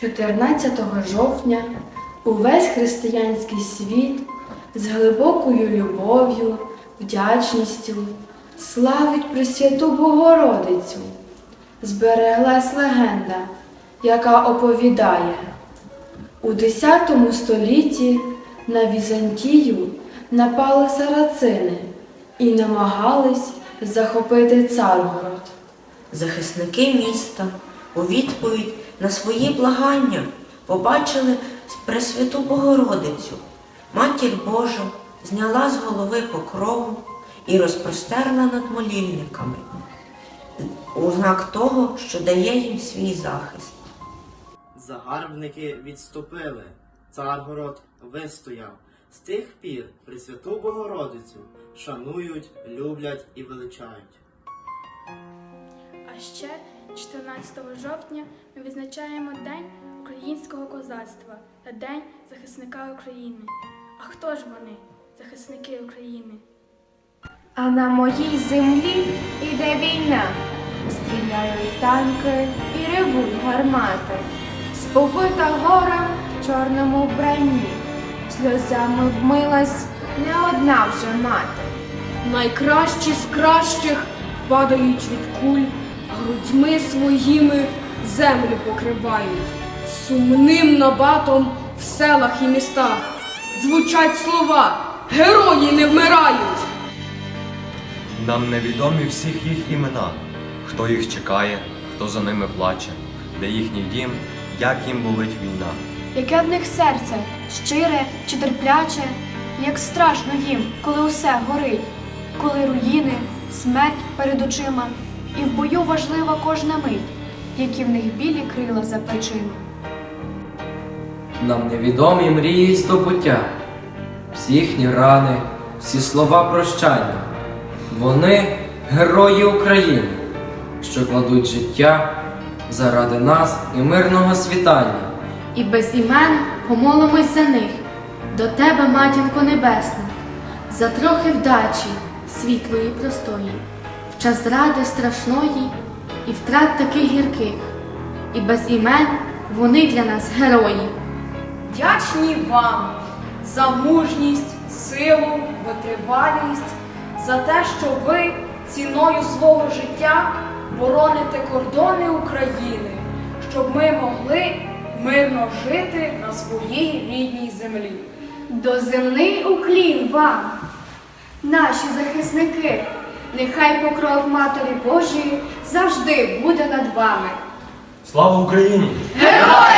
14 жовтня увесь християнський світ з глибокою любов'ю, вдячністю славить Пресвяту Богородицю. Збереглась легенда, яка оповідає, у X столітті на Візантію напали сарацини і намагались захопити Царгород. Захисники міста у відповідь на свої благання побачили Пресвяту Богородицю. Матір Божа зняла з голови покрову і розпростерла над молільниками у знак того, що дає їм свій захист. Загарбники відступили, Царгород вистояв. З тих пір Пресвяту Богородицю шанують, люблять і величають. А ще 14 жовтня ми відзначаємо День українського козацтва та День захисника України. А хто ж вони, захисники України? А на моїй землі іде війна. Стріляють танки і ревуть гармати. Сповита горем в чорному вбранні. Сльозами вмилась не одна вже мати. Найкращі з кращих падають від куль, грудьми своїми землю покривають. Сумним набатом в селах і містах. Звучать слова Герої не вмирають. Нам невідомі всіх їх імена, хто їх чекає, хто за ними плаче, де їхній дім, як їм болить війна. Яке в них серце, щире чи терпляче, як страшно їм, коли усе горить, коли руїни, смерть перед очима, і в бою важлива кожна мить, які в них білі крила за плечима. Нам невідомі мрії й здобуття, всі їхні рани, всі слова прощання. Вони герої України, що кладуть життя заради нас і мирного світання. і без імен помолимось за них, до тебе, матінко небесна, за трохи вдачі, світлої простої, час зради страшної і втрат таких гірких, і без імен вони для нас герої. Вдячні вам за мужність, силу, витривалість, за те, що ви ціною свого життя бороните кордони України, щоб ми могли мирно жити на своїй рідній землі. Доземний уклін вам, наші захисники, нехай покров Матері Божої завжди буде над вами. Слава Україні! Героям